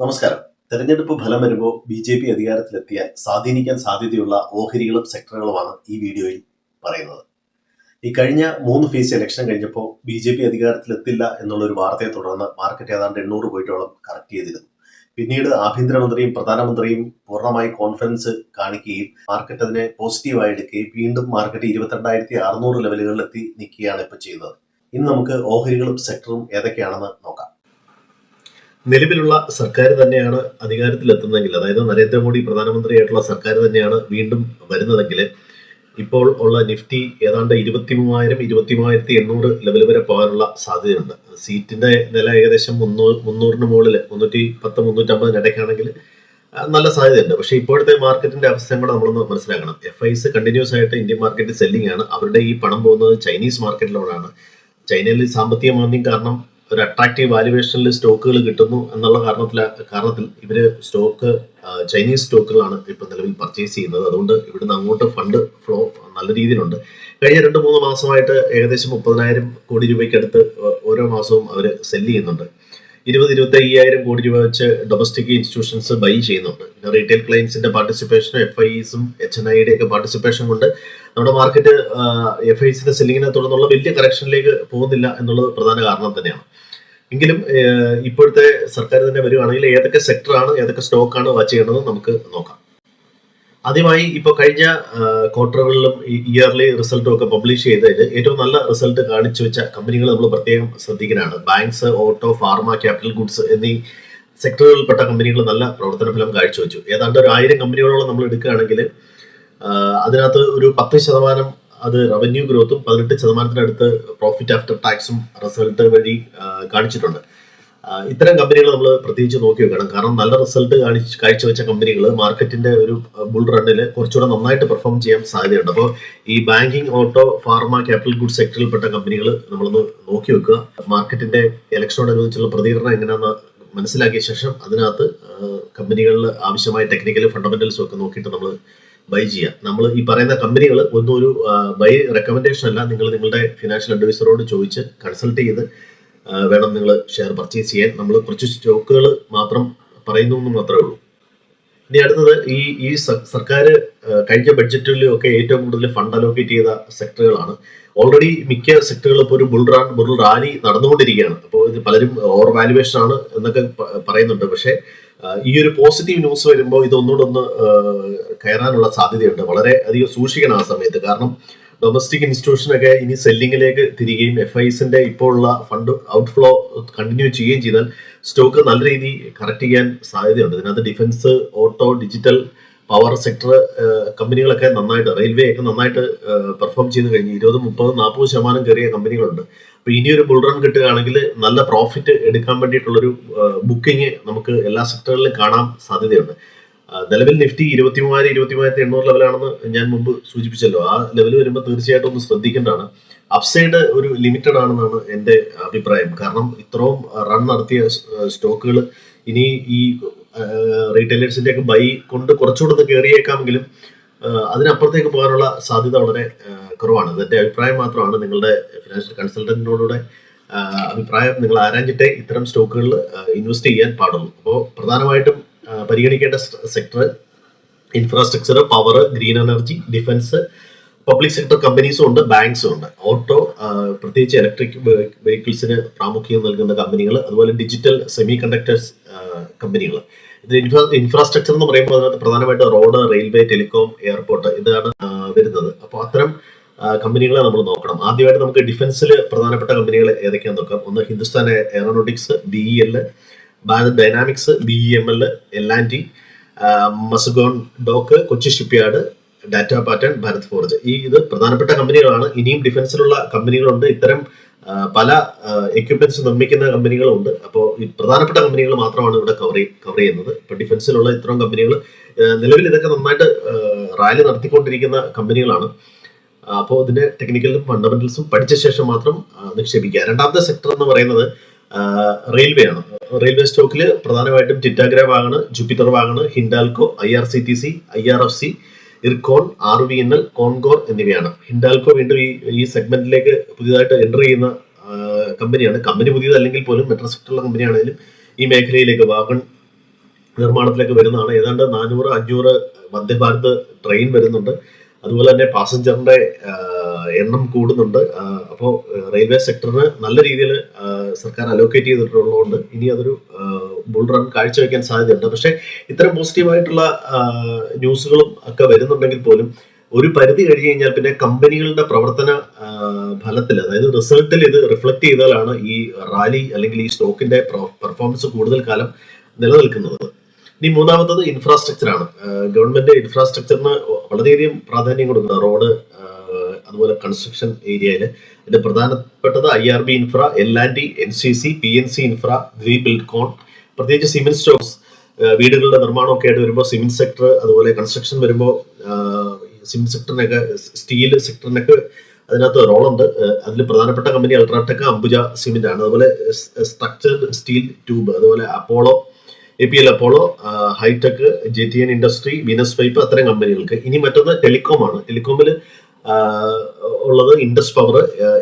നമസ്കാരം. തെരഞ്ഞെടുപ്പ് ഫലം വരുമ്പോൾ ബി ജെ പി അധികാരത്തിലെത്തിയാൽ സ്വാധീനിക്കാൻ സാധ്യതയുള്ള ഓഹരികളും സെക്ടറുകളുമാണ് ഈ വീഡിയോയിൽ പറയുന്നത്. ഈ കഴിഞ്ഞ മൂന്ന് ഫേസ് ഇലക്ഷൻ കഴിഞ്ഞപ്പോൾ ബി ജെ പി അധികാരത്തിലെത്തില്ല എന്നുള്ളൊരു വാർത്തയെ തുടർന്ന് മാർക്കറ്റ് ഏതാണ്ട് എണ്ണൂറ് പോയിട്ടോളം കറക്റ്റ് ചെയ്തിരുന്നു. പിന്നീട് ആഭ്യന്തരമന്ത്രിയും പ്രധാനമന്ത്രിയും പൂർണമായി കോൺഫിഡൻസ് കാണിക്കുകയും മാർക്കറ്റ് അതിനെ പോസിറ്റീവായി എടുക്കുകയും വീണ്ടും മാർക്കറ്റ് ഇരുപത്തിരണ്ടായിരത്തി അറുന്നൂറ് ലെവലുകളിൽ എത്തി നിൽക്കുകയാണ് ഇപ്പോൾ ചെയ്യുന്നത്. ഇന്ന് നമുക്ക് ഓഹരികളും സെക്ടറും ഏതൊക്കെയാണെന്ന് നോക്കാം. നിലവിലുള്ള സർക്കാർ തന്നെയാണ് അധികാരത്തിലെത്തുന്നതെങ്കിൽ അതായത് നരേന്ദ്രമോദി പ്രധാനമന്ത്രിയായിട്ടുള്ള സർക്കാർ തന്നെയാണ് വീണ്ടും വരുന്നതെങ്കിൽ ഇപ്പോൾ ഉള്ള നിഫ്റ്റി ഏതാണ്ട് ഇരുപത്തി മൂവായിരം ഇരുപത്തി മൂവായിരത്തി എണ്ണൂറ് ലെവൽ വരെ പോകാനുള്ള സാധ്യതയുണ്ട്. സീറ്റിന്റെ നില ഏകദേശം മുന്നൂറ് മുന്നൂറിന് മുകളിൽ മുന്നൂറ്റി പത്ത് മുന്നൂറ്റമ്പതിന് ഇടയ്ക്കാണെങ്കിൽ നല്ല സാധ്യതയുണ്ട്. പക്ഷേ ഇപ്പോഴത്തെ മാർക്കറ്റിന്റെ അവസ്ഥയും കൂടെ നമ്മളൊന്ന് മനസ്സിലാക്കണം. എഫ് ഐസ് കണ്ടിന്യൂസ് ആയിട്ട് ഇന്ത്യൻ മാർക്കറ്റ് സെല്ലിംഗ് ആണ്. അവരുടെ ഈ പണം പോകുന്നത് ചൈനീസ് മാർക്കറ്റിലോടാണ് ചൈനയിൽ സാമ്പത്തിക മാന്ദ്യം കാരണം ഒരു അട്രാക്റ്റീവ് വാല്യുവേഷനിൽ സ്റ്റോക്കുകൾ കിട്ടുന്നു എന്നുള്ള കാരണത്തിൽ കാരണത്തിൽ ഇവർ സ്റ്റോക്ക് ചൈനീസ് സ്റ്റോക്കുകളാണ് ഇപ്പൊ നിലവിൽ പർച്ചേസ് ചെയ്യുന്നത്. അതുകൊണ്ട് ഇവിടുന്ന് അങ്ങോട്ട് ഫണ്ട് ഫ്ലോ നല്ല രീതിയിലുണ്ട്. കഴിഞ്ഞ രണ്ട് മൂന്ന് മാസമായിട്ട് ഏകദേശം മുപ്പതിനായിരം കോടി രൂപയ്ക്ക് അടുത്ത് ഓരോ മാസവും അവർ സെൽ ചെയ്യുന്നുണ്ട്. ഇരുപത് ഇരുപത്തി അയ്യായിരം കോടി രൂപ വെച്ച് ഡൊമസ്റ്റിക് ഇൻസ്റ്റിറ്റ്യൂഷൻസ് ബൈ ചെയ്യുന്നുണ്ട്. റീറ്റെയിൽ ക്ലയൻസിന്റെ പാർട്ടിസിപ്പേഷനും എഫ് ഐസും എച്ച് എൻ ഐയുടെ ഒക്കെ പാർട്ടിസിപ്പേഷൻ കൊണ്ട് നമ്മുടെ മാർക്കറ്റ് എഫ് ഐസിന്റെ സെല്ലിങ്ങിനെ തുടർന്നുള്ള വലിയ കറക്ഷനിലേക്ക് പോകുന്നില്ല എന്നുള്ളത് പ്രധാന കാരണം തന്നെയാണ്. എങ്കിലും ഇപ്പോഴത്തെ സർക്കാർ തന്നെ വരികയാണെങ്കിൽ ഏതൊക്കെ സെക്ടറാണ് ഏതൊക്കെ സ്റ്റോക്കാണ് വാച്ച് ചെയ്യേണ്ടത് നമുക്ക് നോക്കാം. ആദ്യമായി ഇപ്പോൾ കഴിഞ്ഞ ക്വാർട്ടറുകളിലും ഇയർലി റിസൾട്ടും ഒക്കെ പബ്ലിഷ് ചെയ്തതിൽ ഏറ്റവും നല്ല റിസൾട്ട് കാണിച്ചു വെച്ച കമ്പനികൾ നമ്മൾ പ്രത്യേകം ശ്രദ്ധിക്കാനാണ് banks auto pharma capital goods എന്നീ സെക്ടറുകളിൽപ്പെട്ട കമ്പനികൾ നല്ല പ്രവർത്തന ഫലം കാഴ്ചവെച്ചു. ഏതാണ്ട് ഒരു ആയിരം കമ്പനികളോളം നമ്മൾ എടുക്കുകയാണെങ്കിൽ അതിനകത്ത് ഒരു പത്ത് ശതമാനം അത് റവന്യൂ ഗ്രോത്തും പതിനെട്ട് ശതമാനത്തിനടുത്ത് പ്രോഫിറ്റ് ആഫ്റ്റർ ടാക്സും റിസൾട്ട് വഴി കാണിച്ചിട്ടുണ്ട്. ഇത്തരം കമ്പനികൾ നമ്മൾ പ്രത്യേകിച്ച് നോക്കി വെക്കണം. കാരണം നല്ല റിസൾട്ട് കാണിച്ച് കാഴ്ചവെച്ച കമ്പനികൾ മാർക്കറ്റിന്റെ ഒരു ബുൾ റണ്ണിൽ കുറച്ചുകൂടെ നന്നായിട്ട് പെർഫോം ചെയ്യാൻ സാധ്യതയുണ്ട്. അപ്പോൾ ഈ banking auto pharma capital good സെക്ടറിൽപ്പെട്ട കമ്പനികൾ നമ്മളൊന്ന് നോക്കി വെക്കുക. മാർക്കറ്റിന്റെ ഇലക്ഷനോടനുബന്ധിച്ചുള്ള പ്രതികരണം എങ്ങനെയാണെന്ന് മനസ്സിലാക്കിയ ശേഷം അതിനകത്ത് കമ്പനികളിൽ ആവശ്യമായ ടെക്നിക്കൽ ഫണ്ടമെന്റൽസും ഒക്കെ നോക്കിയിട്ട് നമ്മൾ ബൈ ചെയ്യുക നമ്മൾ ഈ പറയുന്ന കമ്പനികൾ ഒന്നും ഒരു ബൈ റെക്കമെൻഡേഷൻ അല്ല. നിങ്ങൾ നിങ്ങളുടെ ഫിനാൻഷ്യൽ അഡ്വൈസറോട് ചോദിച്ച് കൺസൾട്ട് ചെയ്ത് വേണം നിങ്ങൾ ഷെയർ പർച്ചേസ് ചെയ്യാൻ. നമ്മൾ കുറച്ച് സ്റ്റോക്കുകൾ മാത്രം പറയുന്നു എന്ന് മാത്രമേ ഉള്ളൂ. ഇനി അടുത്തത് ഈ ഈ സർക്കാർ കഴിഞ്ഞ ബഡ്ജറ്റിലും ഒക്കെ ഏറ്റവും കൂടുതൽ ഫണ്ട് അലോക്കേറ്റ് ചെയ്ത സെക്ടറുകളാണ് ഓൾറെഡി മിക്ക സെക്ടറുകളും ഇപ്പോൾ ഒരു ബുൾറാൺ ബുൾ റാലി നടന്നുകൊണ്ടിരിക്കുകയാണ്. അപ്പോൾ ഇത് പലരും ഓവർ വാല്യുവേഷൻ ആണ് എന്നൊക്കെ പറയുന്നുണ്ട്. പക്ഷേ ഈ ഒരു പോസിറ്റീവ് ന്യൂസ് വരുമ്പോൾ ഇതൊന്നുകൂടെ ഒന്ന് കയറാനുള്ള സാധ്യതയുണ്ട്. വളരെ അധികം സൂക്ഷിക്കണം ആ സമയത്ത്. കാരണം ഡൊമസ്റ്റിക് ഇൻസ്റ്റിറ്റ്യൂഷനൊക്കെ ഇനി സെല്ലിങ്ങിലേക്ക് തിരികെയും എഫ് ഐസിന്റെ ഇപ്പോൾ ഉള്ള ഫണ്ട് ഔട്ട്ഫ്ലോ കണ്ടിന്യൂ ചെയ്യുകയും ചെയ്താൽ സ്റ്റോക്ക് നല്ല രീതി കറക്റ്റ് ചെയ്യാൻ സാധ്യതയുണ്ട്. ഇതിനകത്ത് defence auto digital power sector കമ്പനികളൊക്കെ നന്നായിട്ട് റെയിൽവേ ഒക്കെ നന്നായിട്ട് പെർഫോം ചെയ്ത് കഴിഞ്ഞു ഇരുപത് മുപ്പത് നാൽപ്പത് ശതമാനം കയറിയ കമ്പനികളുണ്ട് അപ്പൊ ഇനിയൊരു ബുൾ റൺ കിട്ടുകയാണെങ്കിൽ നല്ല പ്രോഫിറ്റ് എടുക്കാൻ വേണ്ടിയിട്ടുള്ളൊരു ബുക്കിംഗ് നമുക്ക് എല്ലാ സെക്ടറിലും കാണാൻ സാധ്യതയുണ്ട്. നിലവിൽ നിഫ്റ്റി ഇരുപത്തി മൂവായിരം ഇരുപത്തി മൂവായിരത്തി എണ്ണൂറ് ലെവലാണെന്ന് ഞാൻ മുമ്പ് സൂചിപ്പിച്ചല്ലോ. ആ ലെവൽ വരുമ്പോൾ തീർച്ചയായിട്ടും ഒന്ന് ശ്രദ്ധിക്കേണ്ടതാണ്. അപ്സൈഡ് ഒരു ലിമിറ്റഡ് ആണെന്നാണ് എന്റെ അഭിപ്രായം. കാരണം ഇത്രയും റൺ നടത്തിയ സ്റ്റോക്കുകൾ ഇനി ഈ റീറ്റെയിലേഴ്സിന്റെ ഒക്കെ ബൈ കൊണ്ട് കുറച്ചുകൂടെ കയറിയേക്കാമെങ്കിലും അതിനപ്പുറത്തേക്ക് പോകാനുള്ള സാധ്യത വളരെ കുറവാണ്. ഇതെന്റെ അഭിപ്രായം മാത്രമാണ്. നിങ്ങളുടെ ഫിനാൻഷ്യൽ കൺസൾട്ടന്റിനോടുകൂടെ അഭിപ്രായം നിങ്ങൾ ആരാഞ്ഞിട്ടേ ഇത്തരം സ്റ്റോക്കുകളിൽ ഇൻവെസ്റ്റ് ചെയ്യാൻ പാടുള്ളൂ. അപ്പോൾ പ്രധാനമായിട്ടും പരിഗണിക്കേണ്ട sector infrastructure power green energy defence public sector കമ്പനീസും ഉണ്ട് ബാങ്ക്സും ഉണ്ട്. ഓട്ടോ പ്രത്യേകിച്ച് ഇലക്ട്രിക് വെഹിക്കിൾസിന് പ്രാമുഖ്യം നൽകുന്ന കമ്പനികൾ അതുപോലെ ഡിജിറ്റൽ സെമി കണ്ടക്ടേഴ്സ് കമ്പനികൾ ഇത് ഇൻഫ്രാ ഇൻഫ്രാസ്ട്രക്ചർ എന്ന് പറയുമ്പോൾ അതിനകത്ത് പ്രധാനമായിട്ട് റോഡ് റെയിൽവേ ടെലികോം എയർപോർട്ട് ഇതാണ് വരുന്നത്. അപ്പോൾ അത്തരം കമ്പനികളെ നമ്മൾ നോക്കണം. ആദ്യമായിട്ട് നമുക്ക് ഡിഫൻസിൽ പ്രധാനപ്പെട്ട കമ്പനികൾ ഏതൊക്കെയാണെന്ന് നോക്കാം. ഒന്ന് Hindustan Aeronautics B E L Dynamics B E M L L and T Mazagon Dock Kochi Shipyard Data Patterns Bharat Forge. ഈ ഇത് പ്രധാനപ്പെട്ട കമ്പനികളാണ്. ഇനിയും ഡിഫൻസിലുള്ള കമ്പനികളുണ്ട്. ഇത്തരം പല എക്യുപ്മെന്റ്സ് നിർമ്മിക്കുന്ന കമ്പനികളുണ്ട്. അപ്പോൾ ഈ പ്രധാനപ്പെട്ട കമ്പനികൾ മാത്രമാണ് ഇവിടെ കവർ കവർ ചെയ്യുന്നത്. ഇപ്പൊ ഡിഫൻസിലുള്ള ഇത്തരം കമ്പനികൾ നിലവിൽ ഇതൊക്കെ നന്നായിട്ട് റാലി നടത്തിക്കൊണ്ടിരിക്കുന്ന കമ്പനികളാണ്. അപ്പോൾ ഇതിന്റെ ടെക്നിക്കലും ഫണ്ടമെന്റൽസും പഠിച്ച ശേഷം മാത്രം നിക്ഷേപിക്കുക. രണ്ടാമത്തെ സെക്ടർ എന്ന് പറയുന്നത് റെയിൽവേ ആണ്. റെയിൽവേ സ്റ്റോക്കിൽ പ്രധാനമായിട്ടും Titagarh Wagon Jupiter Wagon Hindalco I R C T C I R F C Ircon R V N L Concor എന്നിവയാണ്. ഹിൻഡാൽകോ വീണ്ടും ഈ ഈ സെഗ്മെന്റിലേക്ക് പുതിയതായിട്ട് എന്റർ ചെയ്യുന്ന കമ്പനിയാണ്. കമ്പനി പുതിയതല്ലെങ്കിൽ പോലും മെട്രോ സെക്ടറിലുള്ള കമ്പനിയാണെങ്കിലും ഈ മേഖലയിലേക്ക് വാഗൺ നിർമ്മാണത്തിലേക്ക് വരുന്നതാണ്. ഏതാണ്ട് നാനൂറ് അഞ്ഞൂറ് മധ്യഭാരത് ഭാരത് ട്രെയിൻ വരുന്നുണ്ട്. അതുപോലെ തന്നെ പാസഞ്ചറിന്റെ എണ്ണം കൂടുന്നുണ്ട്. അപ്പോൾ റെയിൽവേ സെക്ടറിന് നല്ല രീതിയിൽ സർക്കാർ അലോക്കേറ്റ് ചെയ്തിട്ടുള്ളതുകൊണ്ട് ഇനി അതൊരു ബുൾ റൺ കാഴ്ചവെക്കാൻ സാധ്യതയുണ്ട്. പക്ഷേ ഇത്തരം പോസിറ്റീവായിട്ടുള്ള ന്യൂസുകളും ഒക്കെ വരുന്നുണ്ടെങ്കിൽ പോലും ഒരു പരിധി കഴിഞ്ഞ് കഴിഞ്ഞാൽ പിന്നെ കമ്പനികളുടെ പ്രവർത്തന ഫലത്തിൽ അതായത് റിസൾട്ടിൽ ഇത് റിഫ്ലക്ട് ചെയ്താലാണ് ഈ റാലി അല്ലെങ്കിൽ ഈ സ്റ്റോക്കിന്റെ പെർഫോമൻസ് കൂടുതൽ കാലം നിലനിൽക്കുന്നത്. ഇനി മൂന്നാമത്തത് ഇൻഫ്രാസ്ട്രക്ചർ ആണ്. ഗവൺമെന്റ് ഇൻഫ്രാസ്ട്രക്ചറിന് വളരെയധികം പ്രാധാന്യം കൊടുക്കുന്ന റോഡ് അതുപോലെ കൺസ്ട്രക്ഷൻ ഏരിയയിൽ ഇത് പ്രധാനപ്പെട്ടത് I R B infra L and D N C C P N C infra ദ്വി Buildcon പ്രത്യേകിച്ച് സിമെന്റ് സ്റ്റോക്സ് വീടുകളുടെ നിർമ്മാണമൊക്കെ ആയിട്ട് വരുമ്പോൾ സിമെന്റ് സെക്ടർ അതുപോലെ കൺസ്ട്രക്ഷൻ വരുമ്പോൾ സിമെന്റ് സെക്ടറിനൊക്കെ സ്റ്റീൽ സെക്ടറിനൊക്കെ അതിനകത്ത് റോളുണ്ട്. അതിൽ പ്രധാനപ്പെട്ട കമ്പനി അൾട്രാടെക് അംബുജ സിമെന്റ് ആണ്. അതുപോലെ സ്ട്രക്ചർഡ് സ്റ്റീൽ ട്യൂബ് അതുപോലെ Apollo A P L Apollo Hitech J T N Industry Venus Pipe അത്തരം കമ്പനികൾക്ക്. ഇനി മറ്റൊന്ന് ടെലികോം ആണ്. ടെലികോമിൽ ഉള്ളത് Indus Power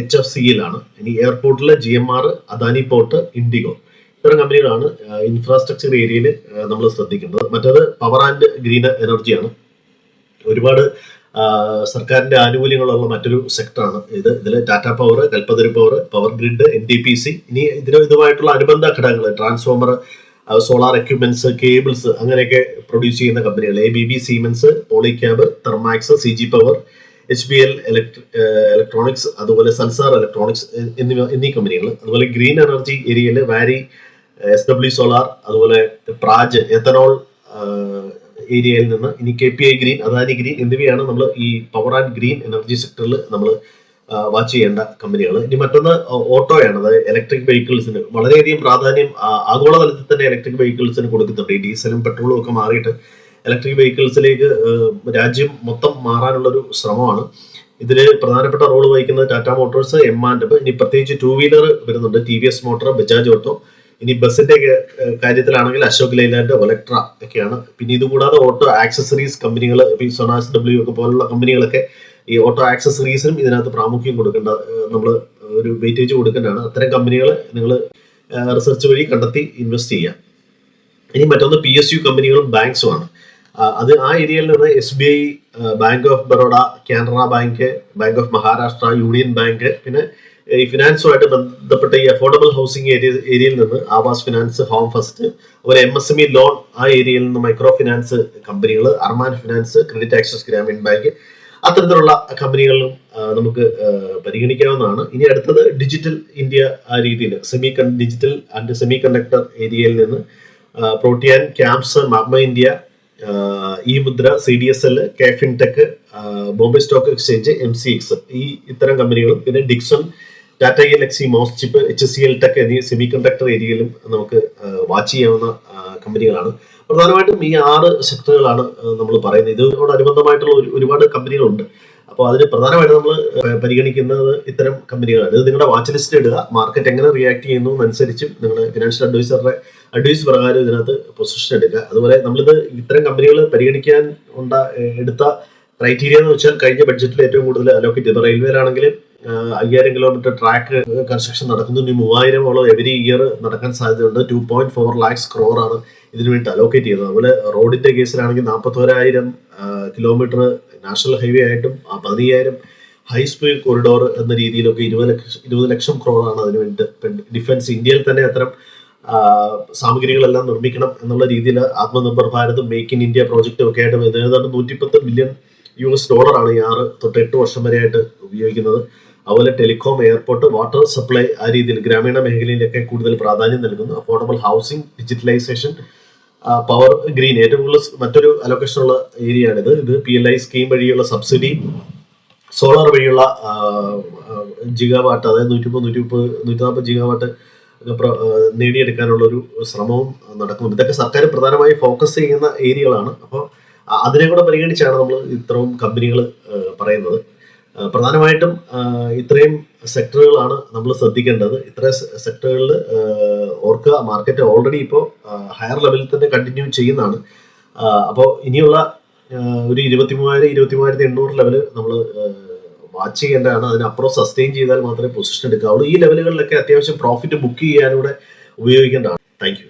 H F C L. ഇനി എയർപോർട്ടിലെ G M R Adani Port IndiGo ഇത്തരം കമ്പനികളാണ് ഇൻഫ്രാസ്ട്രക്ചർ ഏരിയയിൽ നമ്മൾ ശ്രദ്ധിക്കുന്നത്. മറ്റത് പവർ ആൻഡ് ഗ്രീൻ എനർജിയാണ് ഒരുപാട് സർക്കാരിന്റെ ആനുകൂല്യങ്ങളുള്ള മറ്റൊരു സെക്ടറാണ് ഇത്. ഇതിൽ Tata Power Kalpataru Power Power Grid N D P C ഇനി ഇതിന് ഇതുമായിട്ടുള്ള അനുബന്ധ ഘടകങ്ങൾ ട്രാൻസ്ഫോമർ സോളാർ എക്യുപ്മെന്റ്സ് കേബിൾസ് അങ്ങനെയൊക്കെ പ്രൊഡ്യൂസ് ചെയ്യുന്ന കമ്പനികൾ. A B B Siemens Polycab Thermax C G Power H B L Electronics അതുപോലെ സൽസാർ ഇലക്ട്രോണിക്സ് എന്നിവ എന്നീ കമ്പനികൾ അതുപോലെ ഗ്രീൻ എനർജി ഏരിയയിൽ വാരി എസ് ഡബ്ല്യു സോളാർ അതുപോലെ പ്രാജ് എത്തനോൾ ഏരിയയിൽ നിന്ന് ഇനി K P I Green Adani Green എന്നിവയാണ് നമ്മൾ ഈ പവർ ആൻഡ് ഗ്രീൻ എനർജി സെക്ടറിൽ നമ്മൾ വാച്ച് ചെയ്യേണ്ട കമ്പനികൾ ഇനി മറ്റൊന്ന് ഓട്ടോയാണ് അതായത് ഇലക്ട്രിക് വെഹിക്കിൾസിന് വളരെയധികം പ്രാധാന്യം ആഗോളതലത്തിൽ തന്നെ ഇലക്ട്രിക് വെഹിക്കിൾസിന് കൊടുക്കുന്നുണ്ട്. ഈ ഡീസലും പെട്രോളും ഒക്കെ മാറിയിട്ട് ഇലക്ട്രിക് വെഹിക്കിൾസിലേക്ക് രാജ്യം മൊത്തം മാറാനുള്ളൊരു ശ്രമമാണ്. ഇതിൽ പ്രധാനപ്പെട്ട റോൾ വഹിക്കുന്നത് ടാറ്റ മോട്ടോഴ്സ് എം ആൻഡ് ഇനി പ്രത്യേകിച്ച് ടൂ വീലർ വരുന്നുണ്ട്. T V S Motor Bajaj Auto ഇനി ബസ്സിന്റെ കാര്യത്തിലാണെങ്കിൽ അശോക് ലൈലാൻഡ് ഒലക്ട്ര ഒക്കെയാണ്. പിന്നെ ഇതുകൂടാതെ ഓട്ടോ ആക്സസറീസ് കമ്പനികൾ സൊനാസ് ഡബ്ല്യു ഒക്കെ പോലുള്ള കമ്പനികളൊക്കെ ഈ ഓട്ടോ ആക്സസറീസിനും ഇതിനകത്ത് പ്രാമുഖ്യം കൊടുക്കേണ്ട നമ്മൾ ഒരു വെയിറ്റേജ് കൊടുക്കേണ്ടതാണ്. അത്തരം കമ്പനികൾ നിങ്ങൾ റിസർച്ച് വഴി കണ്ടെത്തി ഇൻവെസ്റ്റ് ചെയ്യാം. ഇനി മറ്റൊന്ന് പി എസ് യു കമ്പനികളും ബാങ്ക്സുമാണ് അത് ആ ഏരിയയിൽ നിന്ന് S B I Bank of Baroda Canara Bank Bank of Maharashtra Union Bank പിന്നെ ഈ ഫിനാൻസുമായിട്ട് ബന്ധപ്പെട്ട ഈ അഫോർഡബിൾ ഹൗസിംഗ് ഏരിയ ഏരിയയിൽ നിന്ന് ആവാസ് ഫിനാൻസ് ഹോം ഫസ്റ്റ് അതുപോലെ M S M E loan ആ ഏരിയയിൽ നിന്ന് മൈക്രോ ഫിനാൻസ് കമ്പനികൾ Arman Finance Credit Access Grameen Bank അത്തരത്തിലുള്ള കമ്പനികളിലും നമുക്ക് പരിഗണിക്കാവുന്നതാണ്. ഇനി അടുത്തത് ഡിജിറ്റൽ ഇന്ത്യ ആ രീതിയിൽ semi digital and semiconductor ഏരിയയിൽ നിന്ന് Protean CAMS marma India e Mudhra C D S L K Fintech Bombay Stock Exchange M C X ഈ ഇത്തരം കമ്പനികളും പിന്നെ Dixon Tata L MosChip H C L Tech എന്നീ semiconductor ഏരിയയിലും നമുക്ക് watch ചെയ്യാവുന്ന കമ്പനികളാണ് പ്രധാനമായിട്ടും ഈ ആറ് സെക്ടറുകളാണ് നമ്മൾ പറയുന്നത്. ഇതിനോടനുബന്ധമായിട്ടുള്ള ഒരുപാട് കമ്പനികളുണ്ട് അപ്പോൾ അതിന് പ്രധാനമായിട്ട് നമ്മൾ പരിഗണിക്കുന്നത് ഇത്തരം കമ്പനികളാണ് ഇത് നിങ്ങളുടെ വാച്ച് ലിസ്റ്റ് ഇടുക മാർക്കറ്റ് എങ്ങനെ റിയാക്ട് ചെയ്യുന്നു അനുസരിച്ചും നിങ്ങളുടെ ഫിനാൻഷ്യൽ അഡ്വൈസറുടെ അഡ്വൈസ് പ്രകാരം ഇതിനകത്ത് പൊസിഷൻ എടുക്കുക അതുപോലെ നമ്മളിത് ഇത്തരം കമ്പനികൾ പരിഗണിക്കാൻ ഉണ്ട എടുത്ത ക്രൈറ്റീരിയ എന്ന് വെച്ചാൽ കഴിഞ്ഞ ബഡ്ജറ്റിൽ ഏറ്റവും കൂടുതൽ അലോക്കേറ്റ് ചെയ്തത് റെയിൽവേയിലാണെങ്കിൽ അയ്യായിരം കിലോമീറ്റർ ട്രാക്ക് കൺസ്ട്രക്ഷൻ നടക്കുന്നു. ഇനി മൂവായിരമോളം എവരി ഇയർ നടക്കാൻ സാധ്യതയുണ്ട്. Two point four lakhs crore ആണ് ഇതിനു വേണ്ടി അലോക്കേറ്റ് ചെയ്തത് അതുപോലെ റോഡിന്റെ കേസിലാണെങ്കിൽ നാൽപ്പത്തോരായിരം കിലോമീറ്റർ നാഷണൽ ഹൈവേ ആയിട്ടും പതിനയ്യായിരം ഹൈ സ്പീഡ് കോറിഡോർ എന്ന രീതിയിലൊക്കെ ഇരുപത് ലക്ഷം ഇരുപത് ലക്ഷം ക്രോറാണ് അതിനു വേണ്ടി ഡിഫൻസ് ഇന്ത്യയിൽ തന്നെ അത്തരം സാമഗ്രികളെല്ലാം നിർമ്മിക്കണം എന്നുള്ള രീതിയിൽ Atmanirbhar Bharat Make in India project ഒക്കെ ആയിട്ട് ഏതാണ്ട് നൂറ്റിപ്പത്ത് മില്യൺ യു എസ് ഡോളറാണ് ഈ ആറ് തൊട്ട് എട്ട് വർഷം വരെയായിട്ട് ഉപയോഗിക്കുന്നത്. അതുപോലെ ടെലികോം എയർപോർട്ട് വാട്ടർ സപ്ലൈ ആ രീതിയിൽ ഗ്രാമീണ മേഖലയിലൊക്കെ കൂടുതൽ പ്രാധാന്യം നൽകുന്നു. Affordable housing digitalization power green ഏറ്റവും കൂടുതൽ മറ്റൊരു അലൊക്കേഷൻ ഉള്ള ഏരിയ ആണിത് ഇത് പി എൽ ഐ സ്കീം വഴിയുള്ള സബ്സിഡി സോളാർ വഴിയുള്ള ജിഗാവാട്ട് അതായത് നൂറ്റി മുപ്പത് നൂറ്റി മുപ്പത് നൂറ്റി നാൽപ്പത് ജിഗാവാട്ട് നേടിയെടുക്കാനുള്ള ഒരു ശ്രമവും നടക്കുന്നുണ്ട്. ഇതൊക്കെ സർക്കാർ പ്രധാനമായി ഫോക്കസ് ചെയ്യുന്ന ഏരിയകളാണ്. അപ്പോൾ അതിനെ കൂടെ പരിഗണിച്ചാണ് നമ്മൾ ഇത്രയും കമ്പനികൾ പറയുന്നത്. പ്രധാനമായിട്ടും ഇത്രയും സെക്ടറുകളാണ് നമ്മൾ ശ്രദ്ധിക്കേണ്ടത്. ഇത്ര സെക്ടറുകളിൽ ഓർക്കുക മാർക്കറ്റ് ഓൾറെഡി ഇപ്പോൾ ഹയർ ലെവലിൽ തന്നെ കണ്ടിന്യൂ ചെയ്യുന്നതാണ്. അപ്പോൾ ഇനിയുള്ള ഒരു ഇരുപത്തി മൂവായിരം ഇരുപത്തി മൂവായിരത്തി എണ്ണൂറ് ലെവൽ നമ്മൾ വാച്ച് ചെയ്യേണ്ടതാണ്. അതിനപ്പുറം സസ്റ്റെയിൻ ചെയ്താൽ മാത്രമേ പൊസിഷൻ എടുക്കാവുള്ളൂ. ഈ ലെവലുകളിലൊക്കെ അത്യാവശ്യം പ്രോഫിറ്റ് ബുക്ക് ചെയ്യാനൂടെ ഉപയോഗിക്കേണ്ടതാണ്. താങ്ക്